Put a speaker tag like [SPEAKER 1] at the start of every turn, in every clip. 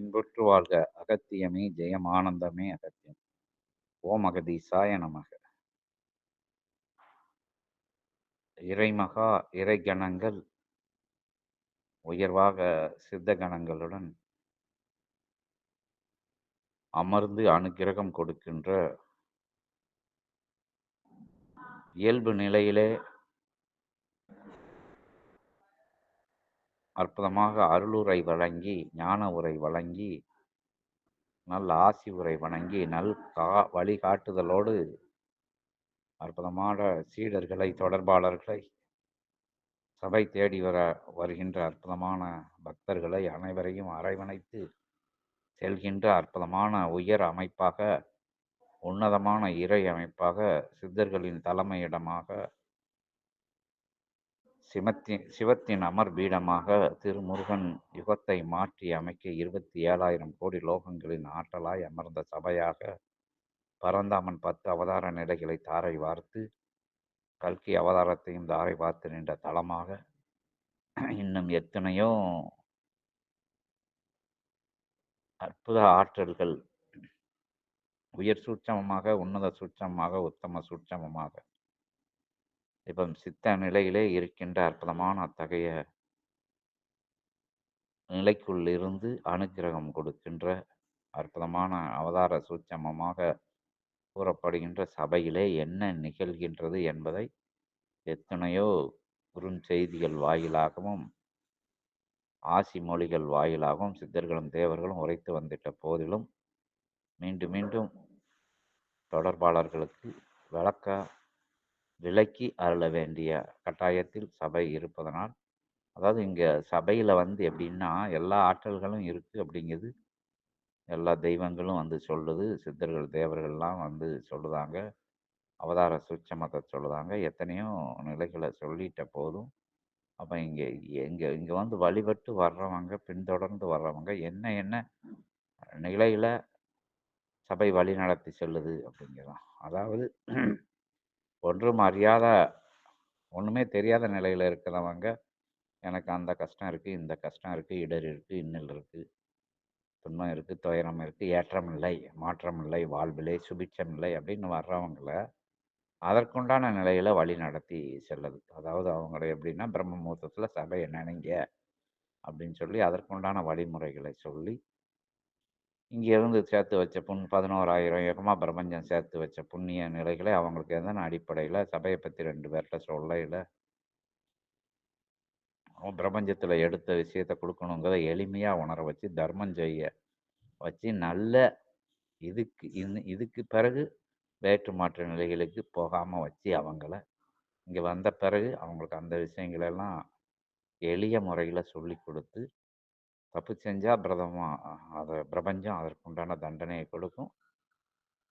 [SPEAKER 1] இன்புற்று வாழ்க. அகத்தியமே ஜெயம் ஆனந்தமே அகத்தியம். ஓம் அகதீசாய நமக. இறைமகா இறைகணங்கள் உயர்வாக சித்த கணங்களுடன் அமர்ந்து அனுக்கிரகம் கொடுக்கின்ற இயல்பு நிலையிலே அற்புதமாக அருளுரை வழங்கி ஞான உரை வழங்கி நல்ல ஆசி உரை வணங்கி நல் கா வழிகாட்டுதலோடு அற்புதமான சீடர்களை தொடர்பாளர்களை சபை தேடி வர வருகின்ற அற்புதமான பக்தர்களை அனைவரையும் அரவணைத்து செல்கின்ற அற்புதமான உயர் அமைப்பாக உன்னதமான இறை அமைப்பாக சித்தர்களின் தலைமையிடமாக சிவத்தி சிவத்தின் அமர் பீடமாக திருமுருகன் யுகத்தை மாற்றி அமைக்க இருபத்தி ஏழாயிரம் கோடி லோகங்களின் ஆற்றலாய் அமர்ந்த சபையாக பரந்தாமன் பத்து அவதார நிலைகளை தாரை வார்த்து கல்கி அவதாரத்தையும் தாரை பார்த்து நின்ற தளமாக இன்னும் எத்தனையோ அற்புத ஆற்றல்கள் உயர் சூட்சமமாக உன்னத சூட்சமமாக உத்தம சூட்சமமாக இப்போ சித்த நிலையிலே இருக்கின்ற அற்புதமான அத்தகைய நிலைக்குள் இருந்து அனுக்கிரகம் கொடுக்கின்ற அற்புதமான அவதார சூட்சமமாக கூறப்படுகின்ற சபையிலே என்ன நிகழ்கின்றது என்பதை எத்தனையோ குறுஞ்செய்திகள் வாயிலாகவும் ஆசி மொழிகள் வாயிலாகவும் சித்தர்களும் தேவர்களும் உரைத்து வந்துட்ட போதிலும் மீண்டும் மீண்டும் தொடர்பாளர்களுக்கு விளக்க விலக்கி அருள வேண்டிய கட்டாயத்தில் சபை இருப்பதனால் அதாவது இங்கே சபையில் வந்து எப்படின்னா எல்லா ஆற்றல்களும் இருக்குது அப்படிங்கிறது எல்லா தெய்வங்களும் வந்து சொல்லுது சித்தர்கள் தேவர்கள்லாம் வந்து சொல்லுதாங்க. அவதார சுட்சமத்தை சொல்லுதாங்க. எத்தனையோ நிலைகளை சொல்லிட்ட போதும். அப்போ இங்கே இங்கே இங்கே வந்து வழிபட்டு வர்றவங்க பின்தொடர்ந்து வர்றவங்க என்ன என்ன நிலையில் சபை வழி நடத்தி செல்லுது அப்படிங்கிறதான் அதாவது ஒன்றும் அறியாத ஒன்றுமே தெரியாத நிலையில் இருக்கிறவங்க எனக்கு அந்த கஷ்டம் இருக்குது இந்த கஷ்டம் இருக்குது இடர் இருக்குது இன்னல் இருக்குது துன்பம் இருக்குது துயரம் இருக்குது ஏற்றம் இல்லை மாற்றம் இல்லை வாழ்வில்லை சுபிட்சம் இல்லை அப்படின்னு வர்றவங்கள அதற்குண்டான நிலையில் வழி நடத்தி செல்லுது அதாவது அவங்கள எப்படின்னா பிரம்ம முகூர்த்தத்தில் சபையை நினைங்க அப்படின்னு சொல்லி அதற்குண்டான வழிமுறைகளை சொல்லி இங்கே இருந்து சேர்த்து வச்ச புண் பதினோராயிரம் ஏகமாக பிரபஞ்சம் சேர்த்து வச்ச புண்ணிய நிலைகளை அவங்களுக்கு எதன அடிப்படையில் சபையை பற்றி ரெண்டு பேர்கிட்ட சொல்லையில் பிரபஞ்சத்தில் எடுத்த விஷயத்தை கொடுக்கணுங்கிறத எளிமையாக உணர வச்சு தர்மம் செய்ய வச்சு நல்ல இதுக்கு இந்த இதுக்கு பிறகு வேற்று மாற்று நிலைகளுக்கு போகாமல் வச்சு அவங்கள இங்கே வந்த பிறகு அவங்களுக்கு அந்த விஷயங்களெல்லாம் எளிய முறையில் சொல்லி கொடுத்து தப்பு செஞ்சால் பிரதமம் அதை பிரபஞ்சம் அதற்குண்டான தண்டனையை கொடுக்கும்.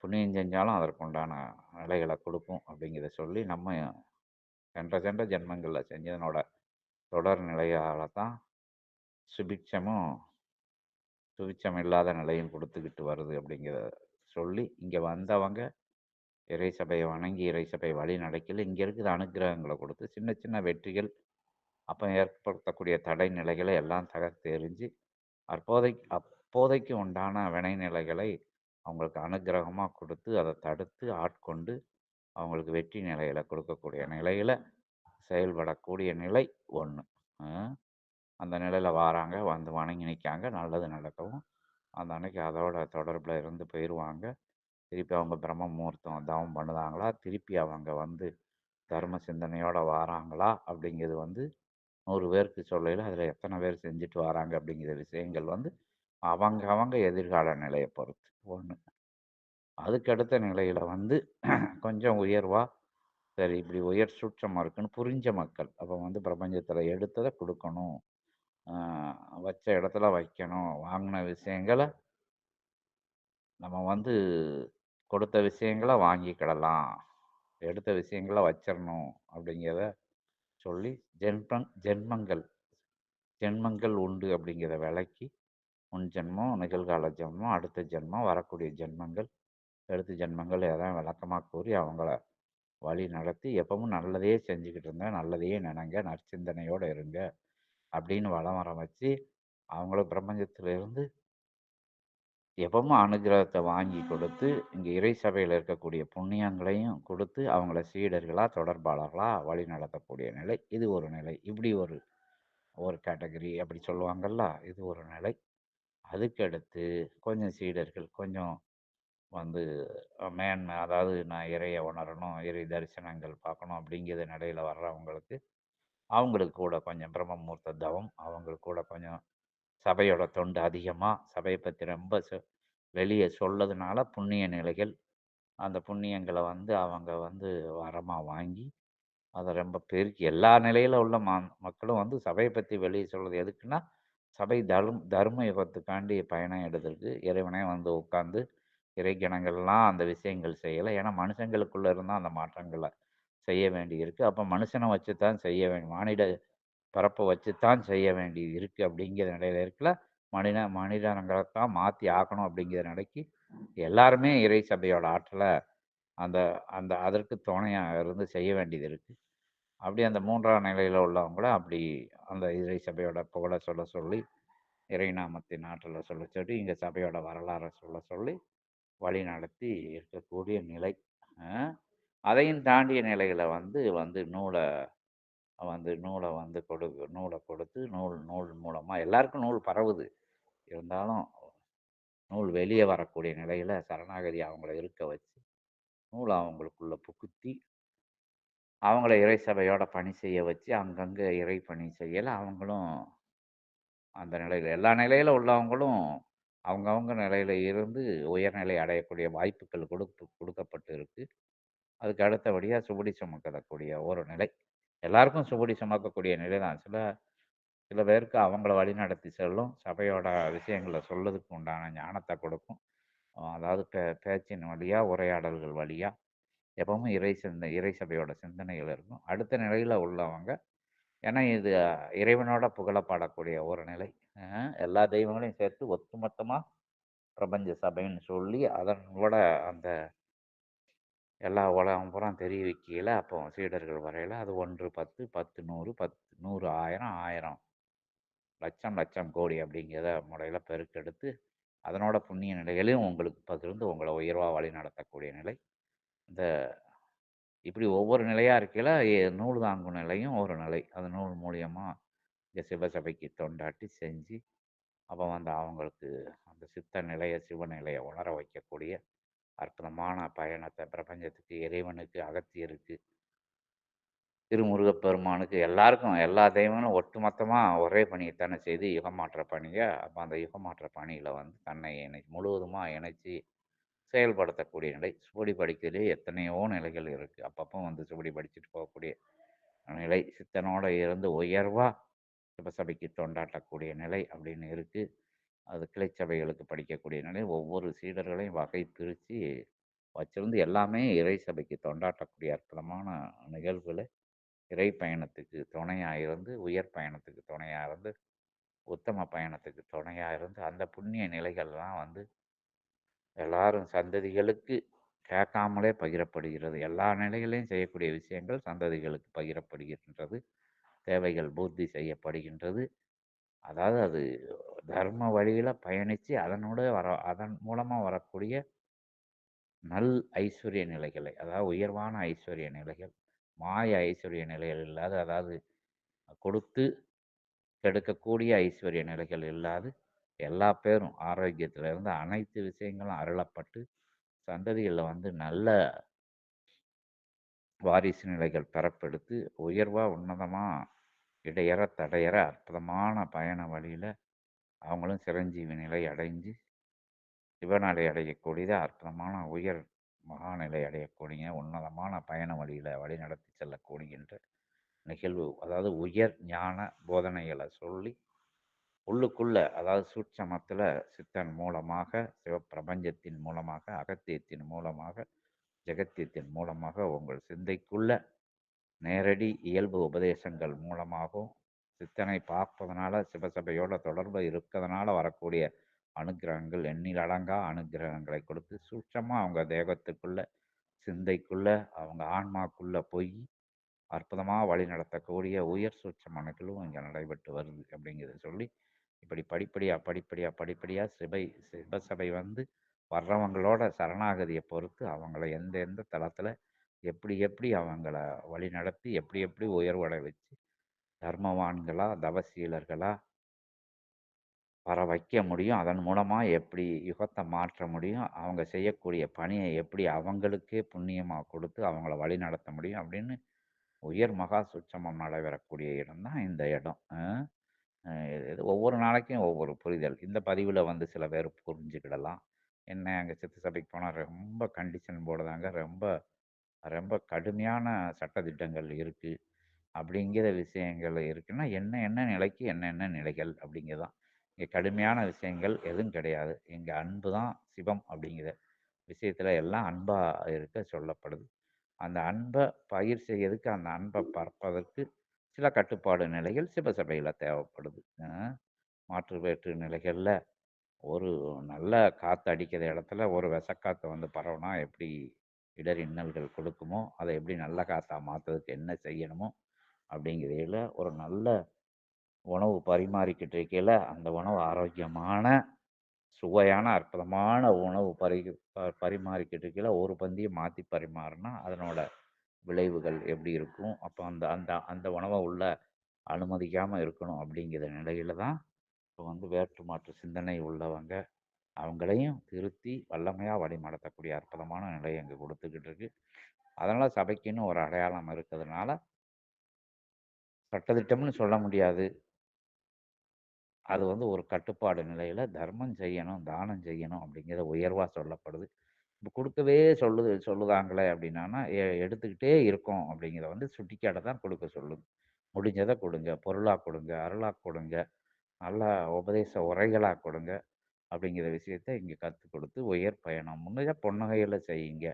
[SPEAKER 1] புண்ணியம் செஞ்சாலும் அதற்குண்டான நிலைகளை கொடுக்கும் அப்படிங்கிறத சொல்லி நம்ம சென்ற சென்ற ஜென்மங்களில் செஞ்சதனோட தொடர் நிலையால் தான் சுபிட்சமும் சுபிட்சம் இல்லாத நிலையும் கொடுத்துக்கிட்டு வருது அப்படிங்கிறத சொல்லி இங்கே வந்தவங்க இறை சபையை வணங்கி இறை சபை வழி நடக்கல இங்கே இருக்கிற அனுகிரகங்களை கொடுத்து சின்ன சின்ன வெற்றிகள் அப்போ ஏற்படுத்தக்கூடிய தடை நிலைகளை எல்லாம் தகர்த்து எறிஞ்சு அப்போதைக்கு அப்போதைக்கு உண்டான வினை நிலைகளை அவங்களுக்கு அனுகிரகமாக கொடுத்து அதை தடுத்து ஆட்கொண்டு அவங்களுக்கு வெற்றி நிலையில் கொடுக்கக்கூடிய நிலையில் செயல்படக்கூடிய நிலை ஒன்று அந்த நிலையில் வாராங்க வந்து வணங்கி நிற்காங்க நல்லது நடக்கவும். அந்த அன்னைக்கு அதோட தொடர்பில் இருந்து போயிடுவாங்க திருப்பி அவங்க பிரம்ம முகூர்த்தம் தவம் பண்ணுதாங்களா? திருப்பி அவங்க வந்து தர்ம சிந்தனையோடு வாராங்களா? அப்படிங்கிறது வந்து நூறு பேருக்கு சொல்லையில் அதில் எத்தனை பேர் செஞ்சுட்டு வராங்க? அப்படிங்கிற விஷயங்கள் வந்து அவங்க அவங்க எதிர்கால நிலையை பொறுத்து. ஒன்று அதுக்கடுத்த நிலையில் வந்து கொஞ்சம் உயர்வாக சரி இப்படி உயர் சூட்சமாக இருக்குன்னு புரிஞ்ச மக்கள். அப்போ வந்து பிரபஞ்சத்தில் எடுத்ததை கொடுக்கணும். வச்ச இடத்துல வைக்கணும். வாங்கின விஷயங்களை நம்ம வந்து கொடுத்த விஷயங்களை வாங்கிக்கிடலாம். எடுத்த விஷயங்களை வச்சிடணும் அப்படிங்கிறத சொல்லி ஜென்மங் ஜென்மங்கள் ஜென்மங்கள் உண்டு அப்படிங்கிற விலைக்கு முன் ஜென்மம் நிகழ்கால ஜென்மம் அடுத்த ஜென்மம் வரக்கூடிய ஜென்மங்கள் எடுத்த ஜென்மங்கள் எதாவது விளக்கமாக கூறி அவங்கள வழி நடத்தி எப்பவும் நல்லதையே செஞ்சுக்கிட்டு இருந்தேன் நல்லதையே நினைங்க நற்சிந்தனையோடு இருங்க அப்படின்னு வளம் வர வச்சு அவங்கள பிரபஞ்சத்திலிருந்து எப்பவும் அனுகிரகத்தை வாங்கி கொடுத்து, இங்கே இறை சபையில் இருக்கக்கூடிய புண்ணியங்களையும் கொடுத்து அவங்கள சீடர்களாக தொடர்பாளர்களாக வழி நடத்தக்கூடிய நிலை. இது ஒரு நிலை. இப்படி ஒரு ஒரு கேட்டகரி அப்படி சொல்லுவாங்கல்ல, இது ஒரு நிலை. அதுக்கடுத்து கொஞ்சம் சீடர்கள், கொஞ்சம் வந்து மேன்மை அதாவது நான் இறையை உணரணும், இறை தரிசனங்கள் பார்க்கணும் அப்படிங்கிற நிலையில் வர்றவங்களுக்கு, அவங்களுக்கு கூட கொஞ்சம் பிரம்மமூர்த்த தவம், அவங்களுக்கு கூட கொஞ்சம் சபையோட தொண்டு அதிகமாக சபையை பற்றி ரொம்ப சொ சொல்லதுனால புண்ணிய நிலைகள், அந்த புண்ணியங்களை வந்து அவங்க வந்து வரமாக வாங்கி, அதை ரொம்ப பெருக்கி எல்லா நிலையில உள்ள மா மக்களும் வந்து சபையை பற்றி வெளியே சொல்றது எதுக்குன்னா, சபை தரும் தர்ம யுகத்துக்காண்டி பயணம் எடுத்திருக்கு. இறைவனே வந்து உட்காந்து இறைக்கிணங்கள்லாம் அந்த விஷயங்கள் செய்யலை ஏன்னா மனுஷங்களுக்குள்ளே இருந்தால் அந்த மாற்றங்களை செய்ய வேண்டியிருக்கு. அப்போ மனுஷனை வச்சு தான் செய்ய வேண்டும். மானிட பரப்ப வச்சுத்தான் செய்ய வேண்டியது இருக்குது அப்படிங்கிற நிலையில இருக்கல, மனித மனிதனங்களத்தான் மாற்றி ஆக்கணும் அப்படிங்கிற நிலைக்கு, எல்லாருமே இறை சபையோட ஆற்றல அந்த அந்த அதற்கு துணையாக இருந்து செய்ய வேண்டியது இருக்குது அப்படி அந்த மூன்றாம் நிலையில் உள்ளவங்கள அப்படி அந்த இறை சபையோட புகழை சொல்ல சொல்லி, இறை நாமத்தின் சொல்ல சொல்லி, இங்கே சபையோட வரலாறை சொல்ல சொல்லி, வழிநடத்தி இருக்கக்கூடிய நிலை. அதையும் தாண்டிய நிலையில் வந்து வந்து நூலை வந்து நூலை வந்து கொடு நூலை கொடுத்து, நூல் நூல் மூலமாக எல்லாருக்கும் நூல் பரவுது. இருந்தாலும் நூல் வெளியே வரக்கூடிய நிலையில் சரணாகதி அவங்கள இருக்க வச்சு, நூலை அவங்களுக்குள்ள புகுத்தி, அவங்கள இறை சபையோட பணி செய்ய வச்சு, அங்கங்கே இறை பணி செய்யல அவங்களும் அந்த நிலையில் எல்லா நிலையில் உள்ளவங்களும் அவங்கவுங்க நிலையில் இருந்து உயர்நிலை அடையக்கூடிய வாய்ப்புகள் கொடுப்பு கொடுக்கப்பட்டு இருக்குது அதுக்கு அடுத்தபடியாக சுபடி சுமக்கக்கூடிய ஒரு நிலை. எல்லாருக்கும் சுபடி சுமக்கக்கூடிய நிலை தான். சில சில பேருக்கு அவங்கள வழிநடத்தி செல்லும். சபையோட விஷயங்களை சொல்லதுக்கு உண்டான ஞானத்தை கொடுக்கும். அதாவது பே பேச்சின் வழியாக உரையாடல்கள் வழியாக எப்பவும் இறை சிந்த இறை சபையோட சிந்தனைகள் இருக்கும். அடுத்த நிலையில் உள்ளவங்க ஏன்னா இது இறைவனோட புகழப்படக்கூடிய ஒரு நிலை. எல்லா தெய்வங்களையும் சேர்த்து ஒத்துமொத்தமாக பிரபஞ்ச சபைன்னு சொல்லி, அதனோட அந்த எல்லா உலகம் பூரா தெரிவிக்கையில, அப்போ சீடர்கள் வரையில் அது ஒன்று பத்து பத்து நூறு பத்து நூறு ஆயிரம் ஆயிரம் லட்சம், லட்சம், கோடி அப்படிங்கிறத முறையில் பெருக்கெடுத்து, அதனோட புண்ணிய நிலைகளையும் உங்களுக்கு பகிர்ந்து உங்களை உயர்வாக வழி நடத்தக்கூடிய நிலை. இந்த இப்படி ஒவ்வொரு நிலையாக இருக்கையில் நூல் தாங்கும் நிலையும் ஒரு நிலை. அந்த நூல் மூலியமாக இந்த சிவசபைக்கு தொண்டாட்டி செஞ்சு, அப்போ வந்து அவங்களுக்கு அந்த சித்த நிலையை சிவநிலையை உணர வைக்கக்கூடிய அற்புதமான பயணத்தை பிரபஞ்சத்துக்கு, இறைவனுக்கு, அகத்தியருக்கு, திருமுருகப் பெருமானுக்கு எல்லாருக்கும் எல்லா தெய்வங்களும் ஒட்டுமொத்தமாக ஒரே பணியத்தானே செய்து யுகமாற்ற பணியை அப்போ அந்த யுகமாற்ற பணியில் வந்து தன்னை இணை முழுவதுமாக இணைச்சி செயல்படுத்தக்கூடிய நிலை. சுவடி படிக்கிறதுலே எத்தனையோ நிலைகள் இருக்குது அப்பப்போ வந்து சுவடி படிச்சுட்டு போகக்கூடிய நிலை. சித்தனோட இருந்து உயர்வாக சிவசபைக்கு தொண்டாட்டக்கூடிய நிலை அப்படின்னு இருக்குது அது கிளைச்சபைகளுக்கு படிக்கக்கூடிய நிலை. ஒவ்வொரு சீடர்களையும் வகை பிரித்து வச்சிருந்து எல்லாமே இறை சபைக்கு தொண்டாட்டக்கூடிய அற்புதமான நிகழ்வுகளை இறை பயணத்துக்கு துணையாக இருந்து, உயர் பயணத்துக்கு துணையாக இருந்து, உத்தம பயணத்துக்கு துணையாக இருந்து, அந்த புண்ணிய நிலைகள்லாம் வந்து எல்லாரும் சந்ததிகளுக்கு கேட்காமலே பகிரப்படுகிறது. எல்லா நிலைகளையும் செய்யக்கூடிய விஷயங்கள் சந்ததிகளுக்கு பகிரப்படுகின்றது. தேவைகள் பூர்த்தி செய்யப்படுகின்றது. அதாவது அது தர்ம வழியில பயணிச்சு அதனோட வர அதன் மூலமா வரக்கூடிய நல் ஐஸ்வர்ய நிலைகளை, அதாவது உயர்வான ஐஸ்வர்ய நிலைகள், மாய ஐஸ்வர்ய நிலைகள் இல்லாத அதாவது கொடுத்து கெடுக்கக்கூடிய ஐஸ்வர்ய நிலைகள் இல்லாது, எல்லா பேரும் ஆரோக்கியத்திலிருந்து அனைத்து விஷயங்களும் அருளப்பட்டு, சந்ததிகளில் வந்து நல்ல வாரிசு நிலைகள் பெறப்பெடுத்து, உயர்வாக உன்னதமாக இடையற, தடையற அற்புதமான பயண வழியில் அவங்களும் சிரஞ்சீவி நிலை அடைஞ்சு, சிவநடை அடையக்கூடியது அற்புதமான உயர் மகாநிலை அடையக்கூடிய உன்னதமான பயண வழியில வழிநடத்தி செல்லக்கூடியன்ற நிகழ்வு. அதாவது உயர் ஞான போதனைகளை சொல்லி, உள்ளுக்குள்ள அதாவது சூட்சமத்தில் சித்தன் மூலமாக, சிவப்பிரபஞ்சத்தின் மூலமாக, அகத்தியத்தின் மூலமாக, ஜெகத்தியத்தின் மூலமாக உங்கள் சிந்தைக்குள்ள நேரடி இயல்பு உபதேசங்கள் மூலமாகவும், சித்தனை பார்ப்பதனால, சிவசபையோட தொடர்பு இருக்கிறதுனால வரக்கூடிய அனுக்கிரகங்கள் எண்ணிலடங்கா அனுக்கிரகங்களை கொடுத்து, சூட்சமாக அவங்க தேகத்துக்குள்ள, சிந்தைக்குள்ள, அவங்க ஆன்மாக்குள்ள போய் அற்புதமாக வழி வழிநடத்தக்கூடிய உயர் சூட்சம அணுக்களும் இங்கே நடைபெற்று வருது அப்படிங்கிறத சொல்லி, இப்படி படிப்படியாக படிப்படியாக படிப்படியாக சிபை சிவசபை வந்து வர்றவங்களோட சரணாகதியை பொறுத்து அவங்கள எந்த எந்த தளத்தில் எப்படி எப்படி அவங்கள வழி நடத்தி எப்படி எப்படி உயர்வடை வச்சு தர்மவான்களா தவசீலர்களா வர வைக்க முடியும்? அதன் மூலமாக எப்படி யுகத்தை மாற்ற முடியும்? அவங்க செய்யக்கூடிய பணியை எப்படி அவங்களுக்கே புண்ணியமாக கொடுத்து அவங்கள வழி நடத்த முடியும்? அப்படின்னு உயர் மகா சுட்சமம் நடைபெறக்கூடிய இடம் தான் இந்த இடம். இது ஒவ்வொரு நாளைக்கும் ஒவ்வொரு புரிதல். இந்த பதிவில் வந்து சில பேர் புரிஞ்சுக்கிடலாம். என்ன அங்கே சித்து சபைக்கு போனால் ரொம்ப கண்டிஷன் போடுதாங்க. ரொம்ப ரொம்ப கடுமையான சட்டதிட்டங்கள் இருக்குது அப்படிங்கிற விஷயங்கள் இருக்குன்னா என்ன என்ன நிலைக்கு என்னென்ன நிலைகள் அப்படிங்கிறதான் இங்கே கடுமையான விஷயங்கள் எதுவும் கிடையாது. இங்கே அன்பு தான் சிவம் அப்படிங்கிற விஷயத்தில் எல்லாம் அன்பாக இருக்க சொல்லப்படுது. அந்த அன்பை பயிர் செய்யறதுக்கு அந்த அன்பை பறப்பதற்கு சில கட்டுப்பாடு நிலைகள் சிவசபையில் தேவைப்படுது. மாற்று வேற்று நிலைகளில் ஒரு நல்ல காற்று அடிக்கிற இடத்துல ஒரு விஷக்காற்று வந்து பரவுனா எப்படி இடர் இன்னல்கள் கொடுக்குமோ அதை எப்படி நல்ல காசாக மாற்றுறதுக்கு என்ன செய்யணுமோ அப்படிங்கிறதில் ஒரு நல்ல உணவு பரிமாறிக்கிட்டு இருக்கையில் அந்த உணவு ஆரோக்கியமான சுவையான அற்புதமான உணவு பரி ப- பரிமாறிக்கிட்டு இருக்கையில் ஒரு பந்தியை மாற்றி பரிமாறினா அதனோட விளைவுகள் எப்படி இருக்கும்? அப்போ அந்த அந்த அந்த உணவை உள்ள அனுமதிக்காமல் இருக்கணும் அப்படிங்கிற நிலையில தான் இப்போ வந்து வேற்று மாற்று சிந்தனை உள்ளவங்க அவங்களையும் திருத்தி வல்லமையாக வழிநடத்தக்கூடிய அற்புதமான நிலை அங்கே கொடுத்துக்கிட்டு இருக்கு அதனால் சபைக்குன்னு ஒரு அடையாளம் இருக்கிறதுனால சட்டத்திட்டம்னு சொல்ல முடியாது. அது வந்து ஒரு கட்டுப்பாடு நிலையில் தர்மம் செய்யணும் தானம் செய்யணும் அப்படிங்கிற உயர்வாக சொல்லப்படுது. இப்போ கொடுக்கவே சொல்லுது சொல்லுதாங்களே அப்படின்னா எ- எடுத்துக்கிட்டே இருக்கோம் அப்படிங்கிறத வந்து சுட்டிக்காட்ட தான் கொடுக்க சொல்லுது. முடிஞ்சதை கொடுங்க பொருளாக கொடுங்க அருளாக கொடுங்க நல்ல உபதேச உரைகளாக கொடுங்க. அப்படிங்கிற விஷயத்த இங்கே கற்றுக் கொடுத்து உயர் பயணம் முன்னதாக பொன்னகையில் செய்யுங்க.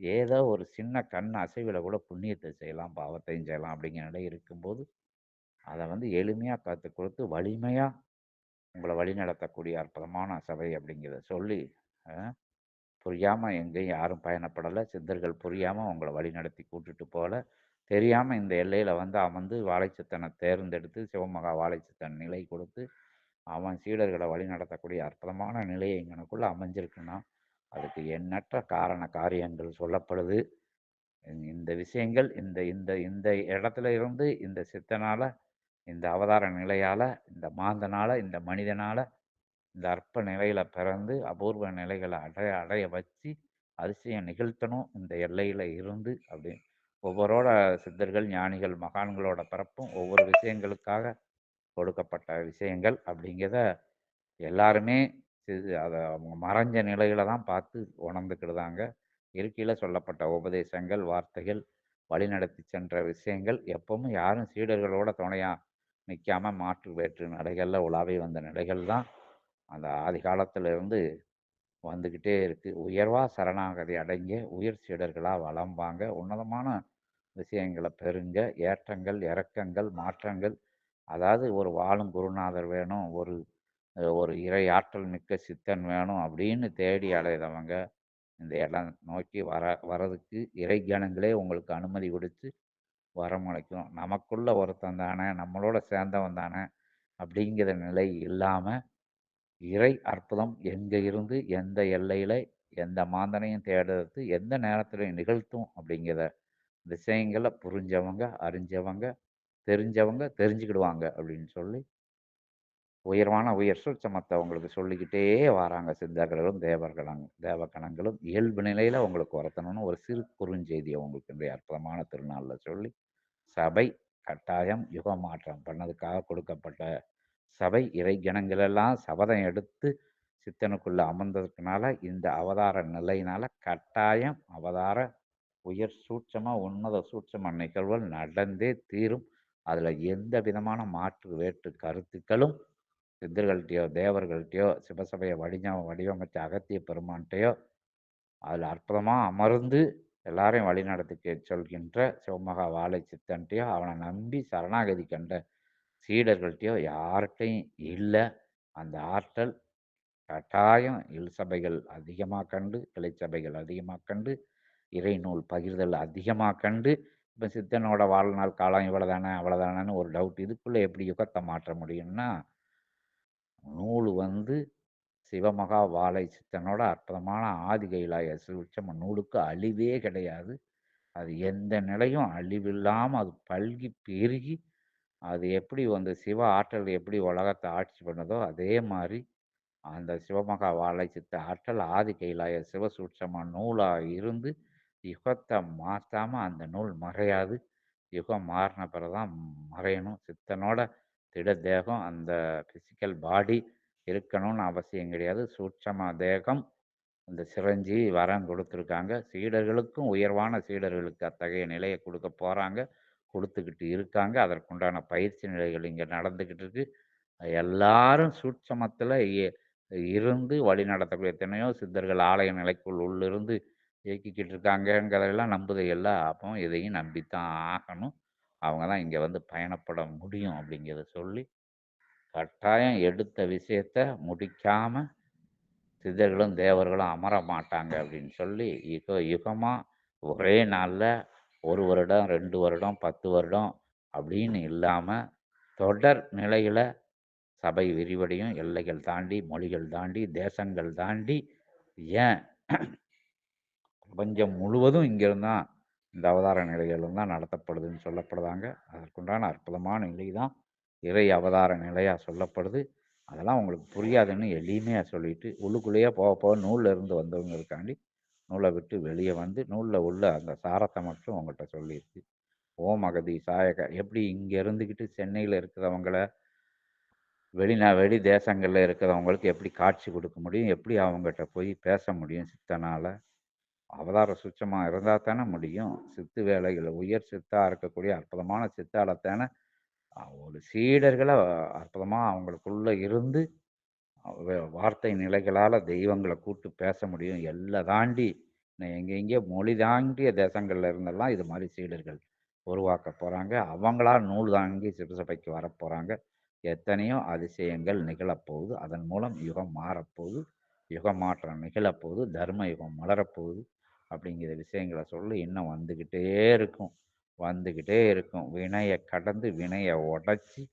[SPEAKER 1] ஏதோ ஒரு சின்ன கண் அசைவில் கூட புண்ணியத்தை செய்யலாம் பாவத்தையும் செய்யலாம் அப்படிங்கிற நிலை இருக்கும்போது அதை வந்து எளிமையாக கற்றுக் கொடுத்து வலிமையாக உங்களை வழி நடத்தக்கூடிய அற்புதமான சபை அப்படிங்கிறத சொல்லி புரியாமல் எங்கேயும் யாரும் பயணப்படலை. சித்தர்கள் புரியாமல் உங்களை வழி நடத்தி கூட்டுட்டு போகல தெரியாமல் இந்த எல்லையில் வந்து அமர்ந்து வாழைச்சித்தனை தேர்ந்தெடுத்து சிவமகா வாழைச்சித்தன் நிலை கொடுத்து அவன் சீடர்களை வழி நடத்தக்கூடிய அற்புதமான நிலை எங்கனக்குள்ள அமைஞ்சிருக்குன்னா அதுக்கு எண்ணற்ற காரண காரியங்கள் சொல்லப்படுது. இந்த- விஷயங்கள் இந்த இந்த இந்த இடத்துல இருந்து இந்த சித்தனால இந்த அவதார நிலையால இந்த மாந்தனால இந்த மனிதனால இந்த அற்ப நிலையில பிறந்து அபூர்வ நிலைகளை அடைய அடைய வச்சு அதிசயம் நிகழ்த்தணும். இந்த எல்லையில இருந்து அப்படி ஒவ்வொருவரோட சித்தர்கள் ஞானிகள் மகான்களோட பிறப்பும் ஒவ்வொரு விஷயங்களுக்காக கொடுக்கப்பட்ட விஷயங்கள் அப்படிங்கிறத எல்லாருமே அதை அவங்க மறைஞ்ச நிலையில தான் பார்த்து உணர்ந்துக்கிடுதாங்க. இருக்கையில் சொல்லப்பட்ட உபதேசங்கள் வார்த்தைகள் வழிநடத்தி சென்ற விஷயங்கள் எப்பவும் யாரும் சீடர்களோட துணையா நிற்காம மாற்று வேற்று நடைகளில் உலாவி வந்த நிலைகள் தான் அந்த ஆதி காலத்துலேருந்து வந்துக்கிட்டே இருக்குது உயர்வாக சரணாகதி அடைங்க உயர் சீடர்களாக வளம்பாங்க. உன்னதமான விஷயங்களை பெறுங்க. ஏற்றங்கள் இறக்கங்கள் மாற்றங்கள் அதாவது ஒரு வாழும் குருநாதர் வேணும் ஒரு ஒரு இறை ஆற்றல் மிக்க சித்தன் வேணும் அப்படின்னு தேடி அலையிறவங்க இந்த இடம் நோக்கி வர வரதுக்கு இறை கணங்களே உங்களுக்கு அனுமதி கொடுத்து வரமளிக்கும் நமக்குள்ள ஒருத்தன் தானே நம்மளோட சேர்ந்தவன் தானே அப்படிங்கிற நிலை இல்லாமல் இறை அற்புதம் எங்கே இருந்து எந்த எல்லையில் எந்த மாந்தனையும் தேடுறது எந்த நேரத்திலையும் நிகழ்த்தும் அப்படிங்கிற விஷயங்களை புரிஞ்சவங்க அறிஞ்சவங்க தெரிஞ்சவங்க தெரிஞ்சுக்கிடுவாங்க அப்படின்னு சொல்லி உயர்வான உயர் சூட்சமத்தை அவங்களுக்கு சொல்லிக்கிட்டே வராங்க சித்தர்களும் தேவர்களும் தேவகணங்களும். இயல்பு நிலையில் அவங்களுக்கு உரத்தணும்னு ஒரு சிறு குறுஞ்செய்தியை அவங்களுக்கு இன்றைய அற்புதமான திருநாளில் சொல்லி சபை கட்டாயம் யுக மாற்றம் பண்ணதுக்காக கொடுக்கப்பட்ட சபை இறை கணங்களெல்லாம் சபதம் எடுத்து சித்தனுக்குள்ளே அமர்ந்ததுக்குனால இந்த அவதார நிலையினால கட்டாயம் அவதார உயர் சூட்சமாக உன்னத சூட்சம நிகழ்வுகள் நடந்தே தீரும். அதில் எந்த விதமான மாற்று வேற்று கருத்துக்களும் சித்தர்கள்ட்டையோ தேவர்கள்ட்டையோ சிவசபையை வடிஞ்ச வடிவமைச்ச அகத்திய பெருமான்கிட்டையோ அதில் அற்புதமாக அமர்ந்து எல்லாரையும் வழிநடத்தி சொல்கின்ற சிவமகா வாழை சித்தன்ட்டையோ அவனை நம்பி சரணாகதி கண்ட சீடர்கள்ட்டையோ யார்கிட்டையும் இல்லை. அந்த ஆற்றல் கட்டாயம் இல் சபைகள் அதிகமாக கண்டு கிளை சபைகள் அதிகமாக கண்டு இறைநூல் பகிர்தல் அதிகமாக கண்டு இப்போ சித்தனோட வாழ்நாள் காலம் இவ்வளோ தானே அவ்வளோ தானேன்னு ஒரு டவுட் இதுக்குள்ளே எப்படி யுகத்தை மாற்ற முடியும்னா நூல் வந்து சிவமகா வாழை சித்தனோட அற்புதமான ஆதி கைலாய சிவச்சம நூலுக்கு அழிவே கிடையாது. அது எந்த நிலையும் அழிவில்லாமல் அது பல்கி பெருகி அது எப்படி வந்து சிவ ஆற்றல் எப்படி உலகத்தை ஆட்சி பண்ணுதோ அதே மாதிரி அந்த சிவமகா வாழை சித்த ஆற்றல் ஆதி கைலாய சிவசூட்சமாக நூலாக இருந்து யுகத்தை மாற்றாமல் அந்த நூல் மறையாது. யுகம் மாறின பிறகுதான் மறையணும். சித்தனோட திட தேகம் அந்த ஃபிசிக்கல் பாடி இருக்கணும்னு அவசியம் கிடையாது. சூட்சம தேகம் இந்த சிரஞ்சி வரம் கொடுத்துருக்காங்க. சீடர்களுக்கும் உயர்வான சீடர்களுக்கு அத்தகைய நிலையை கொடுக்க போகிறாங்க கொடுத்துக்கிட்டு இருக்காங்க. அதற்குண்டான பயிற்சி நிலைகள் இங்கே நடந்துக்கிட்டு இருக்கு. எல்லாரும் சூட்சமத்தில் இருந்து வழி நடத்தக்கூடிய எத்தனையோ சித்தர்கள் ஆலய நிலைக்குள் உள்ளிருந்து இயக்கிக்கிட்டு இருக்காங்கங்கிறதெல்லாம் நம்புது எல்லாம் அப்போ இதையும் நம்பித்தான் ஆகணும். அவங்க தான் இங்கே வந்து பயணப்பட முடியும் அப்படிங்கிறத சொல்லி கட்டாயம் எடுத்த விஷயத்த முடிக்காமல் சித்தர்களும் தேவர்களும் அமர மாட்டாங்க அப்படின்னு சொல்லி யுக யுகமாக ஒரே நாளில் ஒரு வருடம் ரெண்டு வருடம் பத்து வருடம் அப்படின்னு இல்லாமல் தொடர் நிலையில் சபை விரிவடையும். எல்லைகள் தாண்டி மொழிகள் தாண்டி தேசங்கள் தாண்டி ஏன் பிரபஞ்சம் முழுவதும் இங்கிருந்து தான் இந்த அவதார நிலைகளும் தான் நடத்தப்படுதுன்னு சொல்லப்படுதாங்க. அதற்குண்டான அற்புதமான நிலை தான் இறை அவதார நிலையாக சொல்லப்படுது. அதெல்லாம் உங்களுக்கு புரியாதுன்னு எளிமையாக சொல்லிட்டு உள்ளுக்குள்ளேயே போக போக நூலில் இருந்து வந்தவங்களுக்காண்டி நூலை விட்டு வெளியே வந்து நூலில் உள்ள அந்த சாரத்தை மட்டும் உங்கள்கிட்ட சொல்லியிருக்கு ஓம் அகதி சாயக எப்படி இங்கே இருந்துக்கிட்டு சென்னையில் இருக்கிறவங்கள வெளிநா வெளி தேசங்களில் இருக்கிறவங்களுக்கு எப்படி காட்சி கொடுக்க முடியும்? எப்படி அவங்ககிட்ட போய் பேச முடியும் சித்தனால்? அவதார சுச்சமாக இருந்தால் தானே முடியும். சித்து வேலைகள் உயர் சித்தாக இருக்கக்கூடிய அற்புதமான சித்தால தானே. ஒரு சீடர்களை அற்புதமாக அவங்களுக்குள்ள இருந்து வார்த்தை நிலைகளால் தெய்வங்களை கூட்டு பேச முடியும். எல்லாம் தாண்டி எங்கெங்கே மொழி தாண்டிய தேசங்கள்ல இருந்தெல்லாம் இது மாதிரி சீடர்கள் உருவாக்க போகிறாங்க அவங்களா நூல் தாங்கி சிறுசபைக்கு வரப்போகிறாங்க எத்தனையோ அதிசயங்கள் நிகழப்போகுது. அதன் மூலம் யுகம் மாறப்போகுது. யுக மாற்றம் நிகழப்போகுது. தர்ம யுகம் மலரப்போகுது. அப்படிங்கிற விஷயங்களை சொல்லி இன்னும் வந்துக்கிட்டே இருக்கும். வந்துக்கிட்டே இருக்கும். வினையை கடந்து வினையை உடைச்சி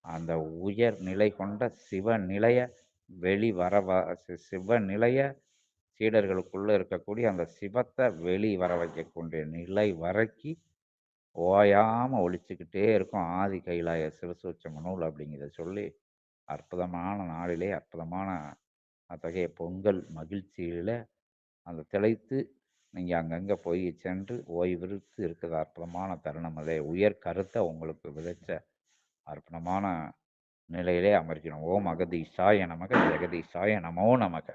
[SPEAKER 1] அந்த உயர் நிலை கொண்ட சிவ நிலையை வெளி வர வ- சி- சிவ நிலையை இருக்கக்கூடிய அந்த சிவத்தை வெளி வர வைக்கக்கூடிய நிலை வரைக்கி ஓயாமல் ஒழிச்சுக்கிட்டே இருக்கும். ஆதி கைலாய சிவசூச்சம நூல் அப்படிங்கிறத சொல்லி அற்புதமான நாளிலே அற்புதமான அத்தகைய பொங்கல் மகிழ்ச்சியில் அந்த திளைத்து நீங்கள் அங்கங்கே போய் சென்று ஓய்விருத்து இருக்கிற அற்புதமான தருணம் அதே. உயர் கருத்தை உங்களுக்கு விதைச்ச அற்புதமான நிலையிலே அமர்கிறோம். ஓம் அகதீஷாய நமக ஜெகதீஷாய நமோ நமக.